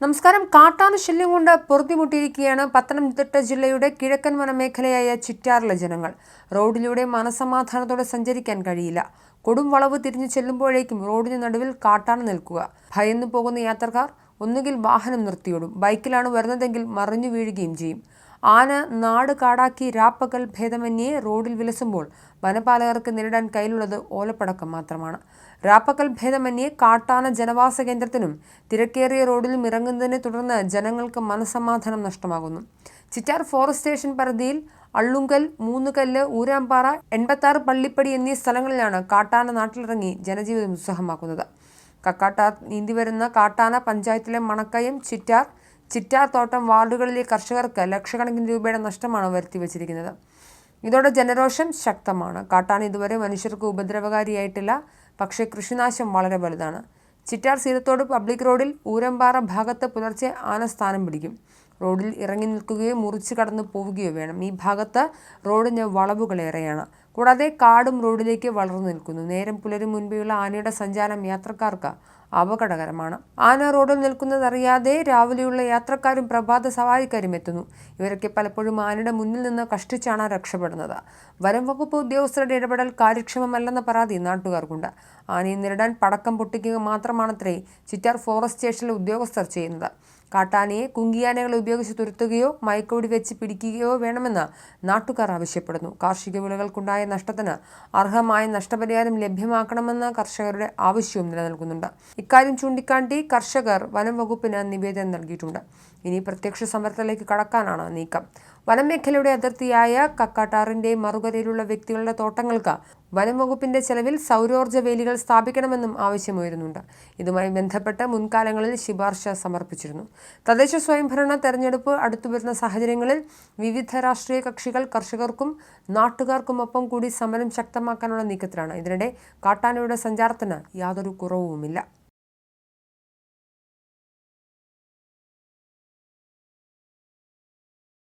നമസ്കാരം. കാട്ടാന ശല്യം കൊണ്ട് പൊറുതിമുട്ടിയിരിക്കുകയാണ് പത്തനംതിട്ട ജില്ലയുടെ കിഴക്കൻ വനമേഖലയായ ചിറ്റാറിലെ ജനങ്ങൾ. റോഡിലൂടെ മനസമാധാനത്തോടെ സഞ്ചരിക്കാൻ കഴിയില്ല. കൊടും വളവ് തിരിഞ്ഞു ചെല്ലുമ്പോഴേക്കും റോഡിന് നടുവിൽ കാട്ടാന നിൽക്കുക. ഭയന്നു പോകുന്ന യാത്രക്കാർ ഒന്നുകിൽ വാഹനം നിർത്തിയിടും ബൈക്കിലാണ് വരുന്നതെങ്കിൽ മറിഞ്ഞു വീഴുകയും ചെയ്യും. ആന നാട് കാടാക്കി രാപ്പകൽ ഭേദമന്യേ റോഡിൽ വിലസുമ്പോൾ വനപാലകർക്ക് നേരിടാൻ കയ്യിലുള്ളത് ഓലപ്പടക്കം മാത്രമാണ്. രാപ്പകൽ ഭേദമന്യേ കാട്ടാന ജനവാസ കേന്ദ്രത്തിനും തിരക്കേറിയ റോഡിലും ഇറങ്ങുന്നതിനെ തുടർന്ന് ജനങ്ങൾക്ക് മനസമാധാനം നഷ്ടമാകുന്നു. ചിറ്റാർ ഫോറസ്റ്റ് സ്റ്റേഷൻ പരിധിയിൽ അള്ളുങ്കൽ മൂന്നുകല്ല് ഊരാമ്പാറ എൺപത്താറ് പള്ളിപ്പടി എന്നീ സ്ഥലങ്ങളിലാണ് കാട്ടാന നാട്ടിലിറങ്ങി ജനജീവിതം ഉത്സാഹമാക്കുന്നത് കക്കാട്ടാർ നീന്തിവരുന്ന കാട്ടാന പഞ്ചായത്തിലെ മണക്കയം ചിറ്റാർ ചിറ്റാർ തോട്ടം വാർഡുകളിലെ കർഷകർക്ക് ലക്ഷക്കണക്കിന് രൂപയുടെ നഷ്ടമാണ് വരുത്തിവച്ചിരിക്കുന്നത്. ഇതോടെ ജനരോഷം ശക്തമാണ്. കാട്ടാൻ ഇതുവരെ മനുഷ്യർക്ക് ഉപദ്രവകാരിയായിട്ടില്ല. പക്ഷേ കൃഷിനാശം വളരെ വലുതാണ്. ചിറ്റാർ സീതത്തോട് പബ്ലിക് റോഡിൽ ഊരമ്പാറ ഭാഗത്ത് പുലർച്ചെ ആന സ്ഥാനം പിടിക്കും. റോഡിൽ ഇറങ്ങി നിൽക്കുകയോ മുറിച്ച് കടന്നു പോവുകയോ വേണം. ഈ ഭാഗത്ത് റോഡിന് വളവുകളേറെയാണ് കൂടാതെ കാടും റോഡിലേക്ക് വളർന്നു നിൽക്കുന്നു. നേരം പുലരും മുൻപെയുള്ള ആനയുടെ സഞ്ചാരം യാത്രക്കാർക്ക് അപകടകരമാണ്. ആന റോഡിൽ നിൽക്കുന്നതറിയാതെ രാവിലെയുള്ള യാത്രക്കാരും പ്രഭാത സവാരിക്കാരും എത്തുന്നു. ഇവരൊക്കെ പലപ്പോഴും ആനയുടെ മുന്നിൽ നിന്ന് കഷ്ടിച്ചാണ് രക്ഷപ്പെടുന്നത്. വനം വകുപ്പ് ഉദ്യോഗസ്ഥരുടെ ഇടപെടൽ കാര്യക്ഷമമല്ലെന്ന പരാതി നാട്ടുകാർക്കുണ്ട്. ആനയെ നേരിടാൻ പടക്കം പൊട്ടിക്കുക മാത്രമാണത്രേ ചിറ്റാർ ഫോറസ്റ്റ് സ്റ്റേഷനിലെ ഉദ്യോഗസ്ഥർ ചെയ്യുന്നത്. കാട്ടാനയെ കുങ്കിയാനകളെ ഉപയോഗിച്ച് തുരത്തുകയോ മയക്കോടി വെച്ച് പിടിക്കുകയോ വേണമെന്ന് നാട്ടുകാർ ആവശ്യപ്പെടുന്നു. കാർഷിക വിളകൾക്കുണ്ടായ നഷ്ടത്തിന് അർഹമായ നഷ്ടപരിഹാരം ലഭ്യമാക്കണമെന്ന കർഷകരുടെ ആവശ്യവും നിലനിൽക്കുന്നുണ്ട്. ഇക്കാര്യം ചൂണ്ടിക്കാട്ടി കർഷകർ വനം വകുപ്പിന് നിവേദനം നൽകിയിട്ടുണ്ട്. ഇനി പ്രത്യക്ഷ സമരത്തിലേക്ക് കടക്കാനാണ് നീക്കം. വനമേഖലയുടെ അതിർത്തിയായ കക്കാട്ടാറിന്റെ മറുകരയിലുള്ള വ്യക്തികളുടെ തോട്ടങ്ങൾക്ക് വനം വകുപ്പിന്റെ ചെലവിൽ സൗരോർജ വേലികൾ സ്ഥാപിക്കണമെന്നും ആവശ്യമുയരുന്നുണ്ട്. ഇതുമായി ബന്ധപ്പെട്ട് മുൻകാലങ്ങളിൽ ശുപാർശ സമർപ്പിച്ചിരുന്നു. തദ്ദേശ സ്വയംഭരണ തെരഞ്ഞെടുപ്പ് അടുത്തുവരുന്ന സാഹചര്യങ്ങളിൽ വിവിധ രാഷ്ട്രീയ കക്ഷികൾ കർഷകർക്കും നാട്ടുകാർക്കുമൊപ്പം കൂടി സമരം ശക്തമാക്കാനുള്ള നീക്കത്തിലാണ്. ഇതിനിടെ കാട്ടാനയുടെ സഞ്ചാരത്തിന് യാതൊരു കുറവുമില്ല.